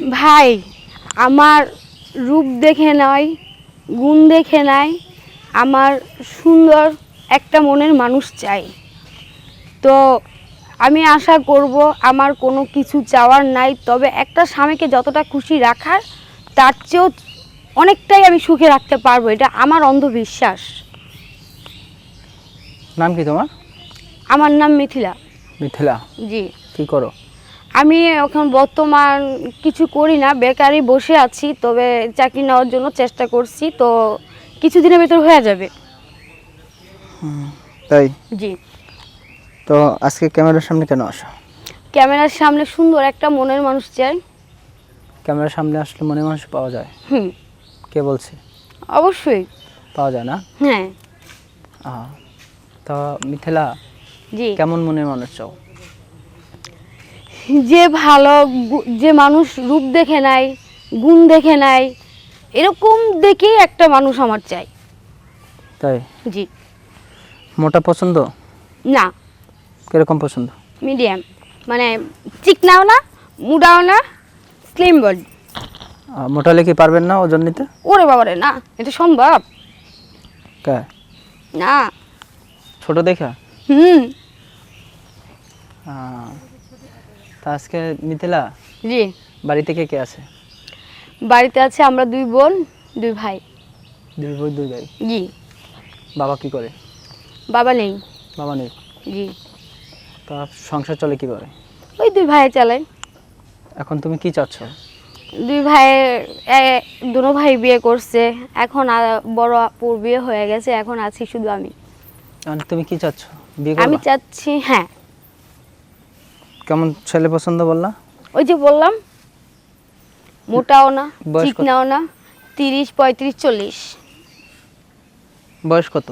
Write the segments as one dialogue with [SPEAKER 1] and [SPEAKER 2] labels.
[SPEAKER 1] ভাই আমার রূপ দেখে নয় গুণ দেখে নাই আমার সুন্দর একটা মনের মানুষ চাই। তো আমি আশা করব আমার কোনো কিছু চাওয়ার নাই তবে একটা স্বামীকে যতটা খুশি রাখার তার চেয়েও অনেকটাই আমি সুখে রাখতে পারব এটা আমার অন্ধবিশ্বাস।
[SPEAKER 2] নাম কি তোমার?
[SPEAKER 1] আমার নাম মিথিলা।
[SPEAKER 2] মিথিলা?
[SPEAKER 1] জি।
[SPEAKER 2] কি করো?
[SPEAKER 1] আমি এখন বর্তমান কিছু করি না বেকারই বসে আছি তবে চাকরি নেওয়ার জন্য চেষ্টা করছি তো কিছুদিনের ভেতর হয়ে যাবে।
[SPEAKER 2] তাই?
[SPEAKER 1] জি।
[SPEAKER 2] তো আজকে ক্যামেরার সামনে কেন আসো?
[SPEAKER 1] ক্যামেরার সামনে সুন্দর একটা মনের মানুষ চাই।
[SPEAKER 2] ক্যামেরার সামনে আসলে মনের মানুষ পাওয়া যায়?
[SPEAKER 1] হুম।
[SPEAKER 2] কে বলছে?
[SPEAKER 1] অবশ্যই।
[SPEAKER 2] পাওয়া যায় না?
[SPEAKER 1] হ্যাঁ।
[SPEAKER 2] তো মিথিলা
[SPEAKER 1] জি।
[SPEAKER 2] কেমন মনের মানুষ চাও?
[SPEAKER 1] যে ভালো যে মানুষ রূপ দেখে নাই গুণ দেখে নাই এরকম দেখেই একটা মানুষ আমার চাই।
[SPEAKER 2] তাই?
[SPEAKER 1] জি।
[SPEAKER 2] মোটা পছন্দ?
[SPEAKER 1] না।
[SPEAKER 2] কীরকম পছন্দ?
[SPEAKER 1] মিডিয়াম। মানে চিকনাও না মুডাও না স্লিম বডি
[SPEAKER 2] আহ, মোটালে কি পারবেন না ওজন নিতে?
[SPEAKER 1] ওরে বাবারে না এটা সম্ভব।
[SPEAKER 2] কে?
[SPEAKER 1] না।
[SPEAKER 2] ছোট দেখা?
[SPEAKER 1] হুম।
[SPEAKER 2] তা আজকে মিথিলা
[SPEAKER 1] জি।
[SPEAKER 2] বাড়িতে কে কে আছে?
[SPEAKER 1] বাড়িতে আছে আমরা দুই বোন দুই ভাই।
[SPEAKER 2] দুই বই দুই ভাই?
[SPEAKER 1] জি।
[SPEAKER 2] বাবা কি করে?
[SPEAKER 1] বাবা নেই।
[SPEAKER 2] বাবা নেই?
[SPEAKER 1] জি।
[SPEAKER 2] তা সংসার চলে কীভাবে?
[SPEAKER 1] ওই দুই ভাই চালায়
[SPEAKER 2] এখন তুমি কি চাচ্ছ?
[SPEAKER 1] দুই ভাই দুনো ভাই বিয়ে করছে। এখন বড় আপুর বিয়ে হয়ে গেছে এখন আছি শুধু আমি।
[SPEAKER 2] মানে তুমি কি চাচ্ছ?
[SPEAKER 1] আমি চাচ্ছি হ্যাঁ।
[SPEAKER 2] কেমন ছেলে পছন্দ বললা?
[SPEAKER 1] ওই যে বললাম মোটাও না? চিকনাও না তিরিশ পঁয়ত্রিশ চল্লিশ।
[SPEAKER 2] বয়স কত?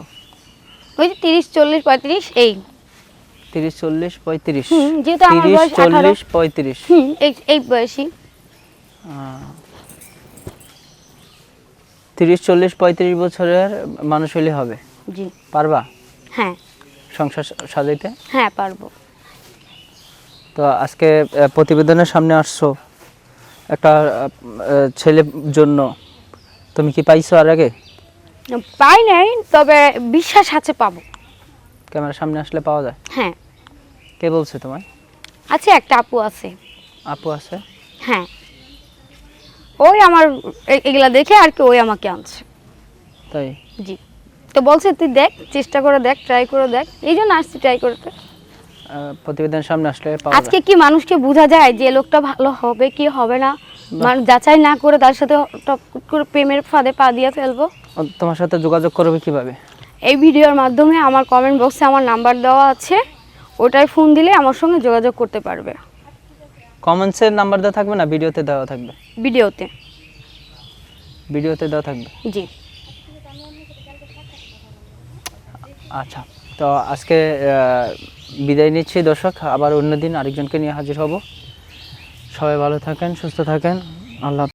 [SPEAKER 1] ওই যে তিরিশ চল্লিশ পঁয়ত্রিশ এই।
[SPEAKER 2] তিরিশ চল্লিশ পঁয়ত্রিশ।
[SPEAKER 1] যেহেতু আমার বয়স 18
[SPEAKER 2] চল্লিশ পঁয়ত্রিশ।
[SPEAKER 1] এই বয়সী।
[SPEAKER 2] তিরিশ চল্লিশ পঁয়ত্রিশ বছরের মানুষ হলে হবে।
[SPEAKER 1] জি।
[SPEAKER 2] পারবা?
[SPEAKER 1] হ্যাঁ।
[SPEAKER 2] সংসার সাজাইতে?
[SPEAKER 1] হ্যাঁ পারব।
[SPEAKER 2] তো আজকে প্রতিবেদনের সামনে আসছো একটা ছেলের জন্য। তুমি কি পাইছো আর আগে?
[SPEAKER 1] পাই নাই তবে বিশ্বাস আছে পাবো।
[SPEAKER 2] ক্যামেরার সামনে আসলে পাওয়া যায়?
[SPEAKER 1] হ্যাঁ।
[SPEAKER 2] কে বলছে তোমায়?
[SPEAKER 1] আছে একটা আপু আছে।
[SPEAKER 2] আপু আছে?
[SPEAKER 1] হ্যাঁ। ওই আমার এগুলা দেখে আর কি ওই আমাকে আনছে।
[SPEAKER 2] তাই?
[SPEAKER 1] জি। তো বলছে তুই দেখ চেষ্টা করে দেখ ট্রাই করে দেখ। এই জন্য আসছি ট্রাই করতে।
[SPEAKER 2] আহ, প্রতিবেদনের সামনে আসলে
[SPEAKER 1] আজকে কি মানুষকে বোঝা যায় যে লোকটা ভালো হবে কি হবে না? মানুষ যাচাই না করে তার সাথে টপ করে প্রেমের ফাঁদে পা দিয়ে ফেলব।
[SPEAKER 2] তোমার সাথে যোগাযোগ করবে কীভাবে?
[SPEAKER 1] এই ভিডিওর মাধ্যমে আমার কমেন্ট বক্সে আমার নাম্বার দেওয়া আছে। ওটাই ফোন দিলে আমার সঙ্গে যোগাযোগ করতে পারবে।
[SPEAKER 2] কমেন্টসের নাম্বার দেওয়া থাকবে না? ভিডিওতে দেওয়া থাকবে?
[SPEAKER 1] ভিডিওতে
[SPEAKER 2] ভিডিওতে দেওয়া থাকবে?
[SPEAKER 1] জি।
[SPEAKER 2] আচ্ছা তো আজকে বিদায় নিচ্ছি দর্শক, আবার অন্যদিন আরেকজনকে নিয়ে হাজির হব। সবাই ভালো থাকেন, সুস্থ থাকেন। আল্লাহ